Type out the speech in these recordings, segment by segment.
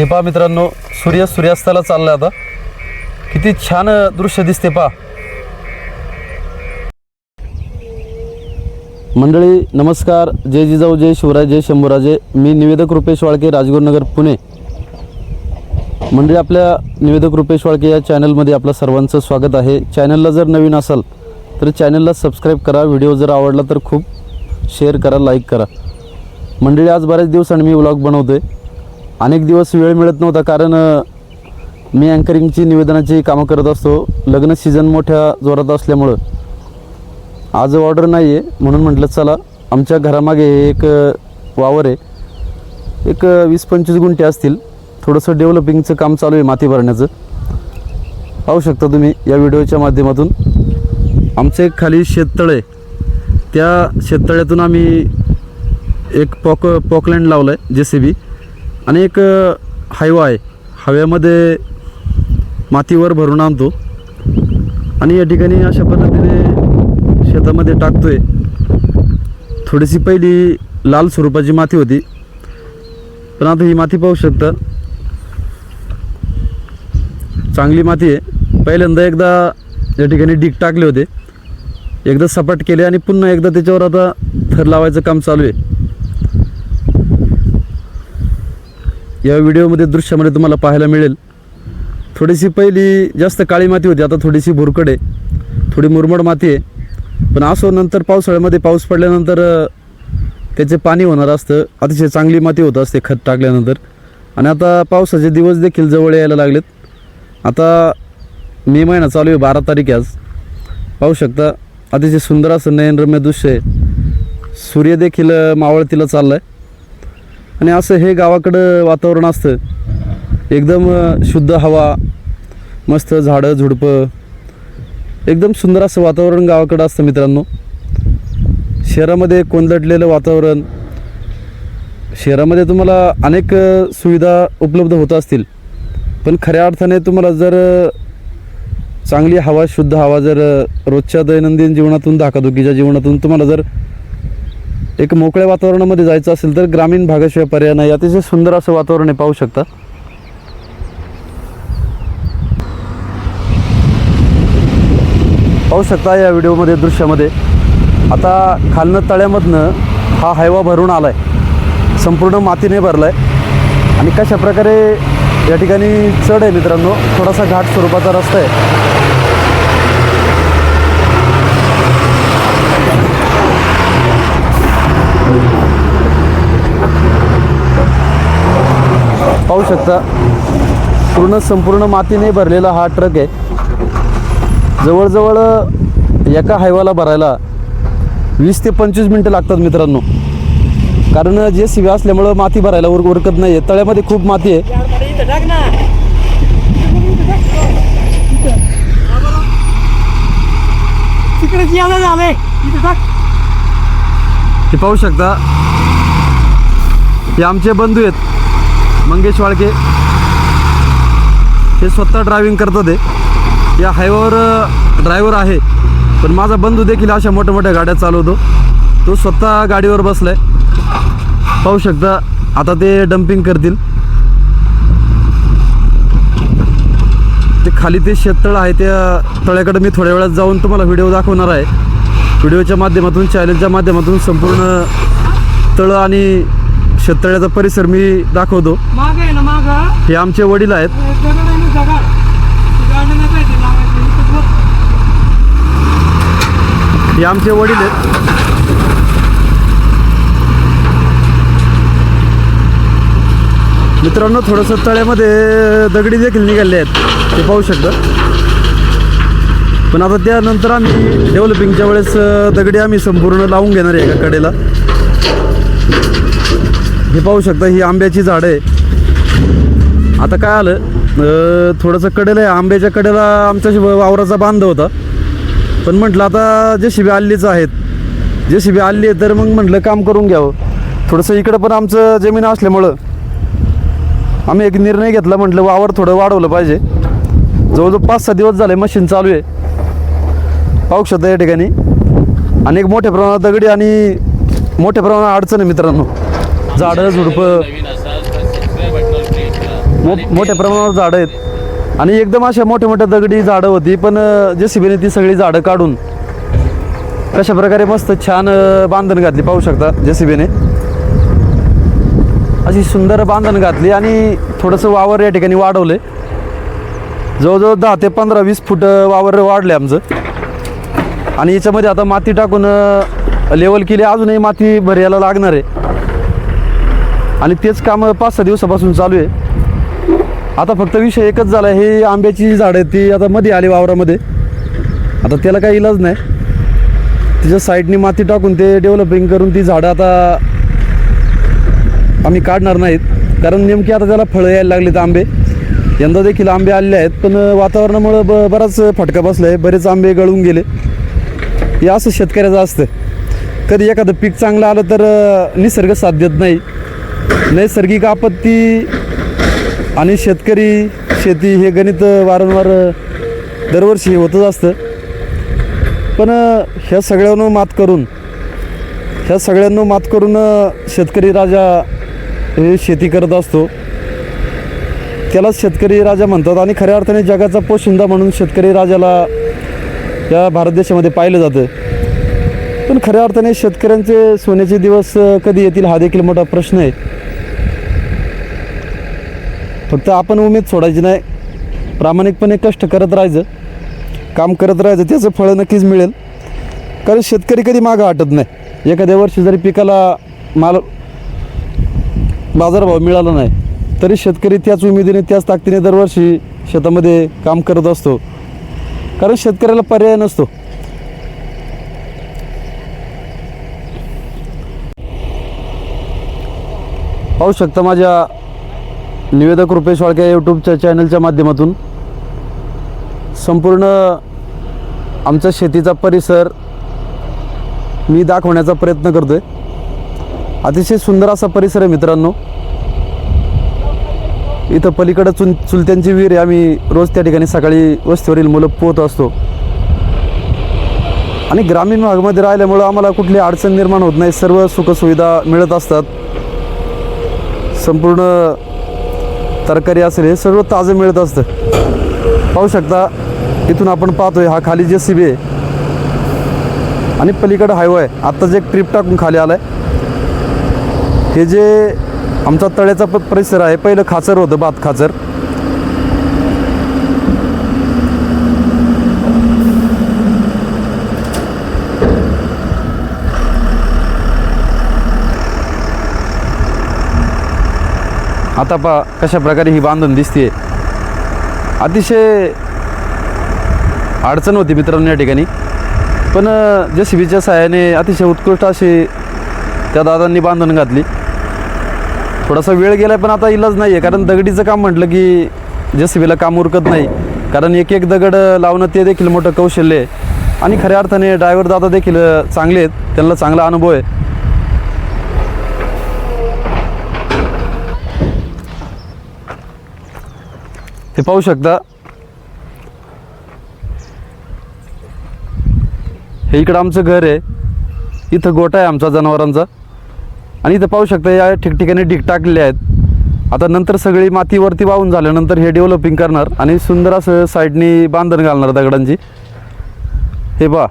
हे पहा मित्रांनो सूर्य सूर्यास्ताला चाललाय आता. किती छान दृश्य दिसते पहा. मंडळी नमस्कार. जय जिजाऊ जय शिवराय जय शंभूराजे. मी निवेदक रुपेश वाळके राजगुरुनगर पुणे. मंडळी आपल्या निवेदक रुपेश वाळके या चॅनलमध्ये आपलं सर्वांचं स्वागत आहे. चॅनलला जर नवीन असाल तर चॅनलला सबस्क्राईब करा. व्हिडिओ जर आवडला तर खूप शेअर करा लाईक करा. मंडळी आज बऱ्याच दिवसांनी मी व्लॉग बनवतो आहे अनेक दिवस वेळ मिळत नव्हता कारण मी अँकरिंगची निवेदनाची कामं करत असतो. लग्न सीझन मोठ्या जोरात असल्यामुळं. आज ऑर्डर नाही आहे म्हणून म्हटलं चला आमच्या घरामागे एक वावर आहे. एक वीस पंचवीस गुंठे असतील. थोडंसं डेव्हलपिंगचं काम चालू आहे माती भरण्याचं. पाहू शकता तुम्ही या व्हिडिओच्या माध्यमातून. आमचं एक खाली शेततळ आहे. त्या शेततळ्यातून आम्ही एक पॉक पॉकलँड लावलं आहे जे सी बी आणि एक हायवा आहे. हव्यामध्ये मातीवर भरून आणतो. आणि या ठिकाणी अशा पद्धतीने शेतामध्ये टाकतो आहे थोडीशी पहिली लाल स्वरूपाची माती होती. पण आता ही माती पाहू शकता. चांगली माती आहे. पहिल्यांदा एकदा या ठिकाणी डीक टाकले होते. एकदा सपाट केले आणि पुन्हा एकदा त्याच्यावर आता थर लावायचं काम चालू आहे. या व्हिडिओमध्ये दृश्यामध्ये तुम्हाला पाहायला मिळेल. थोडीशी पहिली जास्त काळी माती होती आता थोडीशी भुरकड आहे. थोडी मुरमड माती आहे. पण असो नंतर पावसाळ्यामध्ये पाऊस पडल्यानंतर त्याचे पाणी होणार असतं. अतिशय चांगली माती होत असते खत टाकल्यानंतर. आणि आता पावसाचे दिवस देखील जवळ यायला लागलेत. आता मे महिना चालू आहे बारा तारीख आज. पाहू शकता अतिशय सुंदर असं नयनरम्य दृश्य आहे. सूर्य देखील मावळतीला चाललं आहे आणि असं हे गावाकडं वातावरण असतं. एकदम शुद्ध हवा मस्त झाडं झुडपं एकदम सुंदर असं वातावरण गावाकडं असतं मित्रांनो. शहरामध्ये कोंदटलेलं वातावरण शहरामध्ये तुम्हाला अनेक सुविधा उपलब्ध होत असतील. पण खऱ्या अर्थाने तुम्हाला जर चांगली हवा शुद्ध हवा जर रोजच्या दैनंदिन जीवनातून धाकाधुकीच्या जीवनातून तुम्हाला जर एक मोकळ्या वातावरणामध्ये जायचं असेल तर ग्रामीण भागाशिवाय पर्याय नाही. अतिशय सुंदर असं वातावरण आहे पाहू शकता. पाहू शकता या व्हिडिओमध्ये दृश्यामध्ये. आता खालनं तळ्यामधनं हा हायवा भरून आला आहे संपूर्ण मातीने भरला आहे आणि कशा प्रकारे या ठिकाणी चढ आहे मित्रांनो थोडासा घाट स्वरूपाचा रस्ता आहे. शकता. पूर्ण संपूर्ण मातीने भरलेला हा ट्रक आहे. जवळजवळ एका हायवाला भरायला वीस ते पंचवीस मिनटं लागतात मित्रांनो. कारण जे शिव्या असल्यामुळं माती भरायला उर उरकत नाही आहे तळ्यामध्ये खूप माती आहे. हे पाहू शकता. हे आमचे बंधू आहेत. मंगेश वाळके हे स्वतः ड्रायव्हिंग करतात होते या हायवेवर ड्रायव्हर आहे. पण माझा बंधू देखील अशा मोठ्या मोठ्या गाड्या चालवतो. तो स्वतः गाडीवर बसलाय. पाहू शकता आता ते डम्पिंग करतील. ते खाली ते शेततळ आहे त्या तळ्याकडे मी थोड्या वेळात जाऊन तुम्हाला व्हिडिओ दाखवणार आहे. व्हिडिओच्या माध्यमातून चॅनलच्या माध्यमातून संपूर्ण तळं आणि शेततळ्याचा परिसर मी दाखवतो. हे? आमचे वडील आहेत. हे आमचे वडील आहेत. मित्रांनो थोडंसं तळ्यामध्ये दगडी देखील निघाले आहेत. ते पाहू शकता. पण आता त्यानंतर आम्ही डेव्हलपिंगच्या वेळेस दगडी आम्ही संपूर्ण लावून घेणार आहे एका कडेला. हे पाहू शकता ही आंब्याची झाडं आहे. आता काय आलं? थोडंसं कडेला आहे. आंब्याच्या कडेला आमच्या वावराचा बांध होता. पण म्हटलं आता जे शिबी आल्लीच आहेत. जे शिबी आल्ली आहे तर मग म्हटलं काम करून घ्यावं. थोडंसं इकडं पण आमचं जमीन असल्यामुळं आम्ही एक निर्णय घेतला. म्हटलं वावर थोडं वाढवलं पाहिजे. जवळजवळ पाच सहा दिवस झाले मशीन चालू आहे. पाहू शकता या ठिकाणी. आणि एक मोठ्या प्रमाणात दगडी आणि मोठ्या प्रमाणात अडचण आहे मित्रांनो. झाडं झुडपं. मो मोठ्या प्रमाणावर झाडं आहेत. आणि एकदम अशा मोठ्या मोठ्या दगडी झाडं होती पण जे सी ती सगळी झाडं काढून कशा प्रकारे मस्त छान बांधण घातली. पाहू शकता जे सी अशी सुंदर बांधण घातली आणि थोडंसं वावर या ठिकाणी वाढवले जवळजवळ दहा ते पंधरा वीस फूट वावर वाढले आमचं. आणि याच्यामध्ये आता माती टाकून लेवल केली. अजूनही माती भरायला लागणार आहे. आणि तेच काम पाच सहा दिवसापासून चालू आहे. आता फक्त विषय एकच झाला हे आंब्याची झाडं ती आता मध्ये आली वावरामध्ये. आता त्याला काही इलाज नाही. तिच्या साईडनी माती टाकून ते डेव्हलपिंग करून ती झाडं आता आम्ही काढणार नाहीत. कारण नेमकी आता त्याला फळं यायला लागलीत आंबे. यंदा देखील आंबे आलेले आहेत पण वातावरणामुळं ब बराच फटका बसला आहे बरेच आंबे गळून गेले. हे असं शेतकऱ्याचं असतं कधी एखादं पीक चांगलं आलं तर निसर्ग साथ देत नाही. नैसर्गिक आपत्ती आणि शेतकरी शेती हे गणित वारंवार दरवर्षी होतच असतं. पण ह्या सगळ्यांना मात करून ह्या सगळ्यांना मात करून शेतकरी राजा हे शेती करत असतो. त्यालाच शेतकरी राजा म्हणतात आणि खऱ्या अर्थाने जगाचा पोशिंदा म्हणून शेतकरी राजाला या भारत देशामध्ये पाहिलं जातं. पण खऱ्या अर्थाने शेतकऱ्यांचे सोन्याचे दिवस कधी येतील हा देखील मोठा प्रश्न आहे. फक्त आपण उमेद सोडायची नाही. प्रामाणिकपणे कष्ट करत राहायचं. काम करत राहायचं त्याचं फळं नक्कीच मिळेल. कारण शेतकरी कधी मागं हटत नाही. एखाद्या वर्षी जरी पिकाला माल बाजारभाव मिळाला नाही तरी शेतकरी त्याच उमेदीने त्याच ताकदीने दरवर्षी शेतामध्ये काम करत असतो. कारण शेतकऱ्याला पर्याय नसतो. पाहू शकता माझ्या निवेदक रुपेश वाळके यूट्यूबच्या चॅनलच्या माध्यमातून. संपूर्ण आमचा शेतीचा परिसर मी दाखवण्याचा प्रयत्न करतो आहे अतिशय सुंदर असा परिसर आहे मित्रांनो. इथं पलीकडं चुल चुलत्यांची विहीर आहे. आम्ही रोज त्या ठिकाणी सकाळी वस्तीवरील मुलं पोहत असतो. आणि ग्रामीण भागामध्ये राहिल्यामुळं आम्हाला कुठली अडचण निर्माण होत नाही. सर्व सुखसुविधा मिळत असतात. संपूर्ण तरकारी असेल हे सर्व ताजं मिळत असतं. पाहू शकता इथून आपण पाहतोय हा खाली जे सी बी आहे आणि पलीकडं हायवे आहे. आत्ताच एक ट्रिप टाकून खाली आलाय. हे जे आमचा तळ्याचा प परिसर आहे पहिलं खाचर होतं भात खाचर. आता पहा कशा प्रकारे ही बांधून दिसते अतिशय अडचण होती मित्रांनो या ठिकाणी. पण जे सी बीच्या सहाय्याने अतिशय उत्कृष्ट अशी त्या दादांनी बांधून घातली. थोडासा वेळ गेला पण आता इलाज नाही आहे कारण दगडीचं काम म्हटलं की जे सी बीला काम उरकत नाही. कारण एक एक दगड लावणं ते देखील मोठं कौशल्य आहे. आणि खऱ्या अर्थाने ड्रायव्हर दादा देखील चांगले आहेत. त्यांना चांगला अनुभव आहे. हे पाहू शकता. हे इकडं आमचं घर आहे. इथं गोठा आहे आमचा जनावरांचा. आणि इथं पाहू शकता या ठिकठिकाणी ढीक टाकलेले आहेत. आता नंतर सगळी मातीवरती वाहून झाल्यानंतर हे डेव्हलपिंग करणार आणि सुंदर असं साईडनी बांधण घालणार दगडांची. हे बा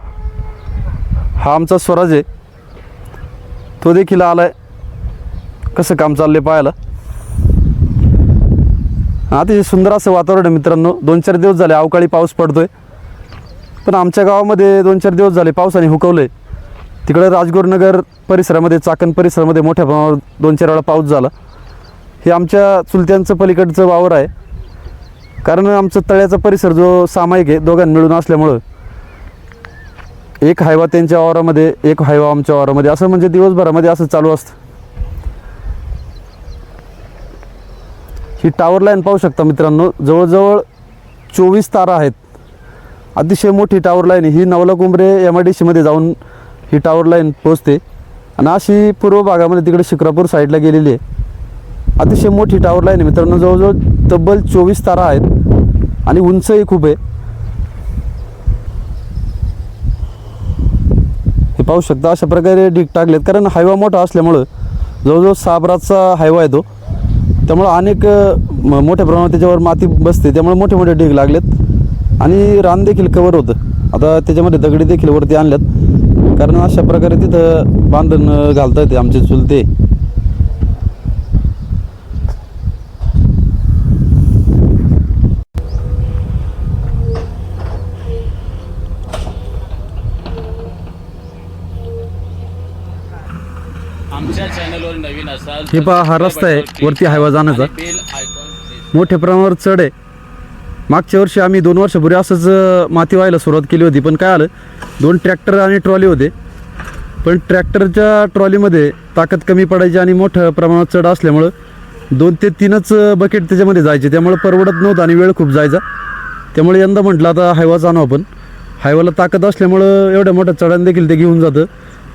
हा आमचा स्वराज आहे. तो देखील आला आहे कसं काम चाललंय पाहायला. अतिशय सुंदर असं वातावरण आहे मित्रांनो. दोन चार दिवस झाले अवकाळी पाऊस पडतोय. पण आमच्या गावामध्ये दोन चार दिवस झाले पावसाने हुकवलं आहे तिकडं राजगुरुनगर परिसरामध्ये चाकण परिसरामध्ये मोठ्या प्रमाणावर दोन चार वेळा पाऊस झाला. हे आमच्या चुलत्यांचं पलीकडचं वावर आहे. कारण आमचं तळ्याचा परिसर जो सामायिक आहे दोघांना मिळून असल्यामुळं एक हायवा त्यांच्या वावरामध्ये एक हायवा आमच्या वावरामध्ये. असं म्हणजे दिवसभरामध्ये असं चालू असतं. ही टावर लाईन पाहू शकता मित्रांनो जवळजवळ चोवीस तारा आहेत. अतिशय मोठी टावर लाईन ही नवला कुंभरे एम आय डी सीमध्ये जाऊन ही टावर लाईन पोचते आणि अशी पूर्व भागामध्ये तिकडे शिक्रापूर साईडला गेलेली आहे. अतिशय मोठी टावर लाईन आहे मित्रांनो जवळजवळ तब्बल चोवीस तारा आहेत. आणि उंचही खूप आहे. हे पाहू शकता अशा प्रकारे ढीक टाकलेत. कारण हायवा मोठा असल्यामुळं जवळजवळ साबराचा हायवा आहे तो. त्यामुळं अनेक म- मोठ्या प्रमाणात त्याच्यावर माती बसते. त्यामुळे मोठे मोठे ढीग लागलेत. आणि रान देखील कवर होतं. आता त्याच्यामध्ये दगडी देखील वरती आणल्यात. कारण अशा प्रकारे तिथं बांधण घालता येते आमचे चुलते आमच्या चॅनलवर नवीन असाल हे पहा, हा रस्ता आहे, वरती हायवा जाण्याचा. मोठ्या प्रमाणावर चढ आहे. मागच्या वर्षी आम्ही दोन वर्षापूर्वी असंच माती व्हायला सुरुवात केली होती पण काय आलं? दोन ट्रॅक्टर आणि ट्रॉली होते. पण ट्रॅक्टरच्या ट्रॉलीमध्ये ताकद कमी पडायची आणि मोठ्या प्रमाणात चढ असल्यामुळं दोन ते तीनच बकेट त्याच्यामध्ये जायचे. त्यामुळे परवडत नव्हतं आणि वेळ खूप जायचा. त्यामुळे यंदा म्हटलं आता हायवाच आणू आपण. हायवाला ताकद असल्यामुळं एवढ्या मोठ्या चढान देखील ते घेऊन जातं.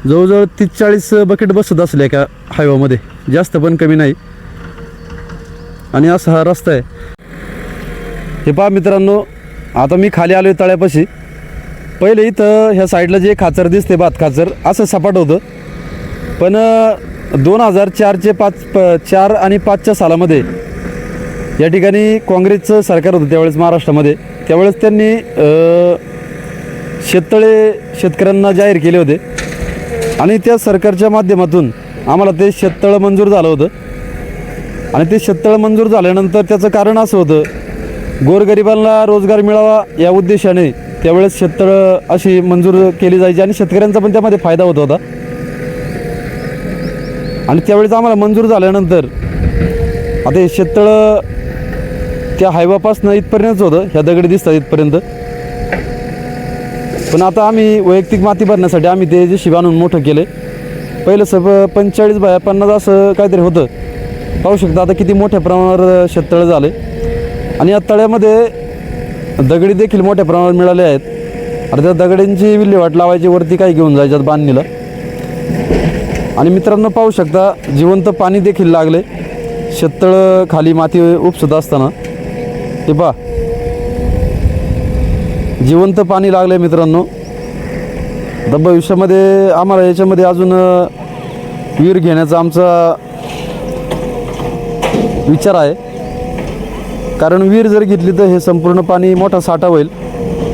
जवळजवळ तीस चाळीस बकेट बसत असले एका हायवामध्ये जास्त पण कमी नाही. आणि असा हा रस्ता आहे. हे पहा मित्रांनो आता मी खाली आलो आहे तळ्यापाशी. पहिले इथं ह्या साईडला जे खाचर दिसते भात खाचर असं सपाट होतं. पण दोन हजार चारचे पाच प चार आणि पाचच्या सालामध्ये या ठिकाणी काँग्रेसचं सरकार होतं त्यावेळेस महाराष्ट्रामध्ये. त्यावेळेस त्यांनी शेततळे शेतकऱ्यांना जाहीर केले होते. आणि त्या सरकारच्या माध्यमातून आम्हाला ते शेततळं मंजूर झालं होतं. आणि ते शेततळ मंजूर झाल्यानंतर त्याचं कारण असं होतं गोरगरिबांना रोजगार मिळावा या उद्देशाने त्यावेळेस शेततळं अशी मंजूर केली जायची आणि शेतकऱ्यांचा पण त्यामध्ये फायदा होत होता. आणि त्यावेळेस आम्हाला मंजूर झाल्यानंतर आता हे शेततळं त्या हायवापासनं इथपर्यंतच होतं ह्या दगडी दिसतात इथपर्यंत. पण आता आम्ही वैयक्तिक माती भरण्यासाठी आम्ही ते जे बांधून मोठं केले पहिलं सब पंचेचाळीस बाय पन्नास असं काहीतरी होतं. पाहू शकता आता किती मोठ्या प्रमाणावर शेततळं झाले. आणि या तळ्यामध्ये दगडी देखील मोठ्या प्रमाणावर मिळाले आहेत. आणि त्या दगडींची विल्हेवाट लावायची वरती काही घेऊन जायच्यात बांधणीला. आणि मित्रांनो पाहू शकता जिवंत पाणी देखील लागले शेततळं खाली माती उपसत असताना. हे पहा. जिवंत पाणी लागलं आहे मित्रांनो. तर भविष्यामध्ये आम्हाला याच्यामध्ये अजून विहीर घेण्याचा आमचा विचार आहे. कारण विहीर जर घेतली तर हे संपूर्ण पाणी मोठा साठा होईल.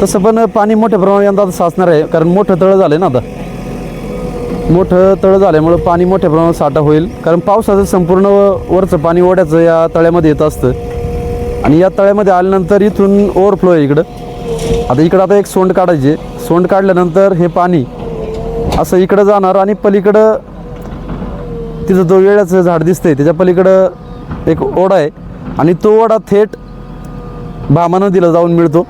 तसं पण पाणी मोठ्या प्रमाणात यंदा आता साचणार आहे कारण मोठं तळं झालं आहे ना आता. मोठं तळं झाल्यामुळं पाणी मोठ्या प्रमाणात साठा होईल. कारण पावसाचं संपूर्ण वरचं पाणी ओढ्याचं या तळ्यामध्ये येत असतं. आणि या तळ्यामध्ये आल्यानंतर इथून ओव्हरफ्लो आहे इकडं. आता इकडं आता एक सोंड काढायचे. सोंड काढल्यानंतर हे पाणी असं इकडं जाणार आणि पलीकडं तिथं जो वेळाचं झाड दिसतंय त्याच्या पलीकडं एक ओढा आहे. आणि तो ओढा थेट भामा नदीला जाऊन मिळतो.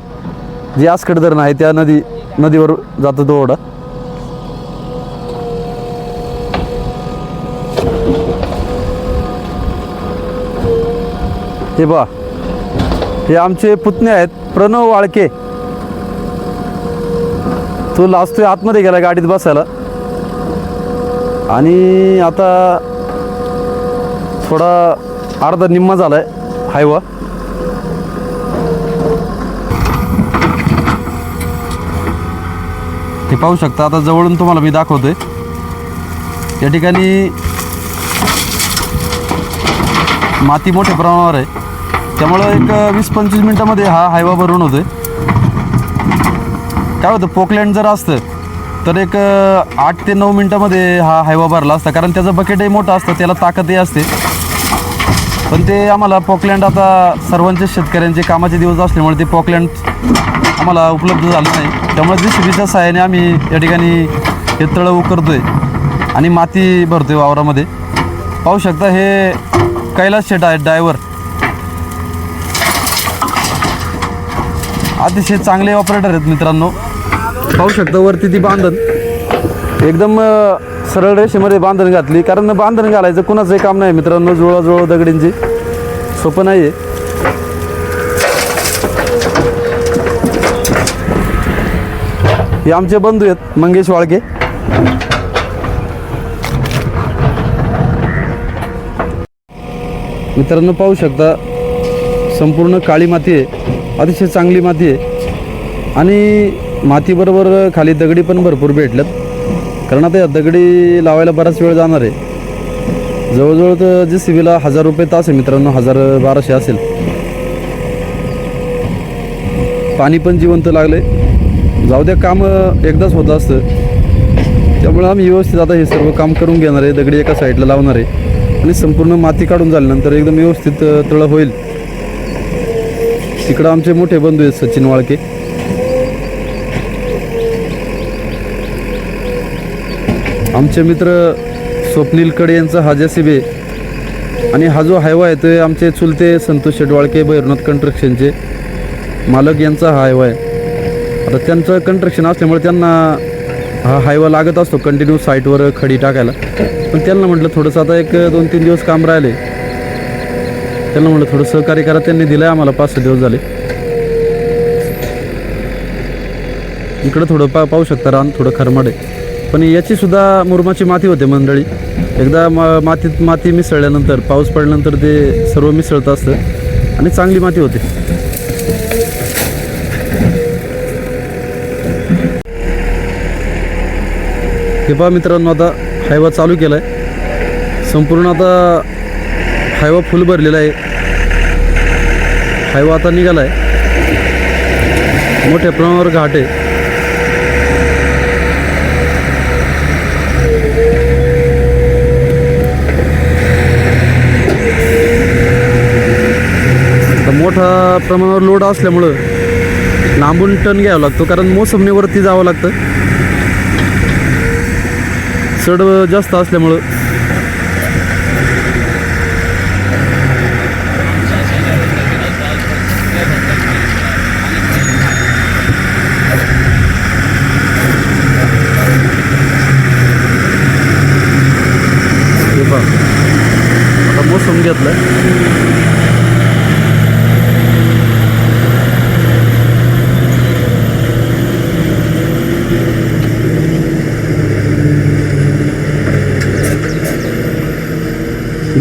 जे आसखड धरण आहे त्या नदी नदीवर जातो तो ओढा. हे बा हे आमचे पुतणे आहेत प्रणव वाळके. तो लाजतोय आतमध्ये गेला गाडीत बसायला. आणि आता थोडा अर्धा निम्मा झालाय हायवा. ते पाहू शकता आता जवळून तुम्हाला मी दाखवतोय. या ठिकाणी माती मोठ्या प्रमाणावर आहे. त्यामुळं एक वीस पंचवीस मिनटामध्ये हा हायवा भरून होतोय. काय होतं पोकलँड जर असतं तर एक आठ ते नऊ मिनटामध्ये हा हायवा भरला असता. कारण त्याचं बकेटही मोठं असतं त्याला ताकदही असते. पण ते आम्हाला पोकलँड आता सर्वांचे शेतकऱ्यांचे कामाचे दिवस असल्यामुळे ते पोकलँड आम्हाला उपलब्ध झालं नाही. त्यामुळे जी शिबीच्या सहाय्याने आम्ही या ठिकाणी हे तळं आहे आणि माती भरतो आहे वावरामध्ये. पाहू शकता हे कैलास शेट आहेत डायवर अतिशय चांगले ऑपरेटर आहेत मित्रांनो. पाहू शकता वरती ती बांधण. एकदम सरळ रेषेमध्ये बांधण घातली. कारण बांधण घालायचं कुणाचंही काम नाही मित्रांनो जुळाजुळव दगडींची. सोपं नाही आहे हे आमचे बंधू आहेत मंगेश वाळके. मित्रांनो पाहू शकता संपूर्ण काळी माती आहे. अतिशय चांगली माती आहे. आणि मातीबरोबर खाली दगडी पण भरपूर भेटल्यात. कारण आता या दगडी लावायला बराच वेळ जाणार आहे. जवळजवळ तर जे सी बीला हजार रुपये तास आहे मित्रांनो हजार बाराशे असेल. पाणी पण जिवंत लागले जाऊ द्या काम एकदाच होत असतं. त्यामुळे आम्ही व्यवस्थित आता हे सर्व काम करून घेणार आहे. दगडी एका साईडला लावणार आहे. आणि संपूर्ण माती काढून झाल्यानंतर एकदम व्यवस्थित अ, तळं होईल. तिकडं आमचे मोठे बंधू आहेत सचिन वाळके. आमचे मित्र स्वप्नील कडे यांचा हा जेसीबी आणि हा जो हायवा आहे तो आमचे चुलते संतोष शेडवाळके भैरनाथ कन्स्ट्रक्शनचे मालक यांचा हा हायवा आहे. आता त्यांचं कन्स्ट्रक्शन असल्यामुळे त्यांना हा हायवा लागत असतो कंटिन्यू साईटवर खडी टाकायला. पण त्यांना म्हटलं थोडंसं आता एक दोन तीन दिवस काम राहिले. त्यांना म्हटलं थोडं सहकार्य करा त्यांनी दिलं आहे आम्हाला पाच सहा दिवस झाले. इकडं थोडं पा पाहू शकता रान थोडं खरमाड आहे. पण याची सुद्धा मुरमाची माती होते मंडळी. एकदा मा मातीत माती मिसळल्यानंतर पाऊस पडल्यानंतर ते सर्व मिसळत असतं आणि चांगली माती होते. हे पहा मित्रांनो आता हायवा चालू केला आहे संपूर्ण आता हायवा फुल भरलेला आहे. हायवा आता निघाला आहे मोठ्या प्रमाणावर घाट आहे. मोठा प्रमाणावर लोड असल्यामुळं लांबून टन घ्यावं लागतो कारण मोसमणीवरती जावं लागतं. चढ जास्त असल्यामुळं. हे आता मोसम घेतलं.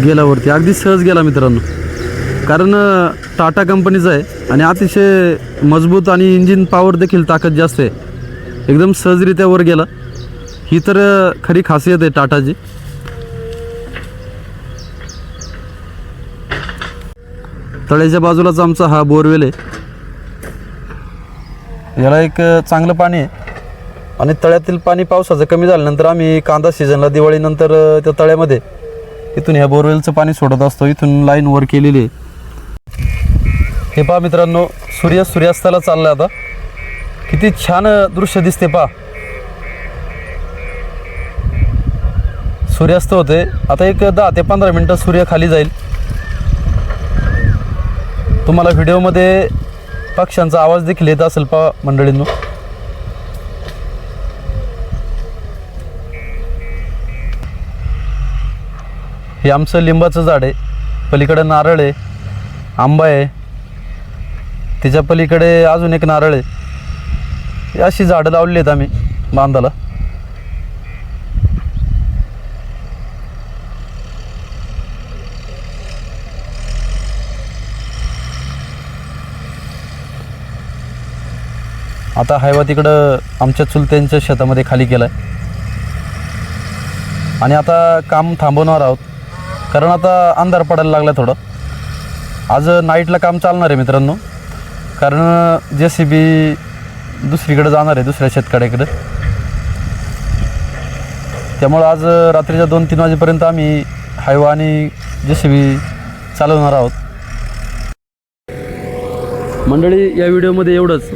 गेल्यावरती. अगदी सहज गेला मित्रांनो. कारण टाटा कंपनीचं आहे आणि अतिशय मजबूत आणि इंजिन पॉवर देखील ताकद जास्त आहे. एकदम सहजरित्या वर गेला. ही तर खरी खासियत आहे टाटाची. तळ्याच्या बाजूलाच आमचा हा बोरवेल आहे. याला एक चांगलं पाणी आहे. आणि तळ्यातील पाणी पावसाचं कमी झाल्यानंतर आम्ही कांदा सीझनला दिवाळीनंतर त्या तळ्यामध्ये इथून ह्या बोरवेलचं पाणी सोडत असतो. इथून लाईन वर केलेली आहे. हे पहा मित्रांनो सूर्य सूर्यास्ताला चालला आता. किती छान दृश्य दिसते पहा. सूर्यास्त होते. आता एक दहा ते पंधरा मिनटं सूर्य खाली जाईल. तुम्हाला व्हिडिओमध्ये पक्ष्यांचा आवाज देखील येत असेल पहा मंडळींनो. हे आमचं लिंबाचं झाड आहे. पलीकडे नारळ आहे. आंबा आहे. त्याच्या पलीकडे अजून एक नारळ आहे. ही अशी झाडं लावली आहेत आम्ही बांधाला. आता हायवा तिकडं आमच्या चुलत्यांच्या शेतामध्ये खाली केला आहे आणि आता काम थांबवणार आहोत. कारण आता अंधार पडायला लागला थोडं. आज नाईटला काम चालणार आहे मित्रांनो. कारण जे सी बी दुसरीकडे जाणार आहे दुसऱ्या शेतकऱ्याकडे. त्यामुळं आज रात्रीच्या दोन तीन वाजेपर्यंत आम्ही हायवा आणि जे सी बी चालवणार आहोत. मंडळी या व्हिडिओमध्ये एवढंच.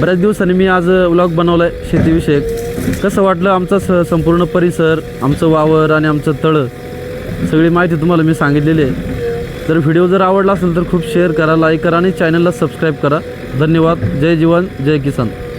बऱ्याच दिवसांनी मी आज व्लॉग बनवला आहे शेतीविषयक. कसं वाटलं आमचा स संपूर्ण परिसर आमचं वावर आणि आमचं तळं? सगळी माहिती तुम्हाला मी सांगितलेली आहे. जर व्हिडिओ जर आवडला असेल तर खूप शेअर करा लाईक करा आणि चॅनलला सबस्क्राईब करा. धन्यवाद. जय जीवन जय किसान.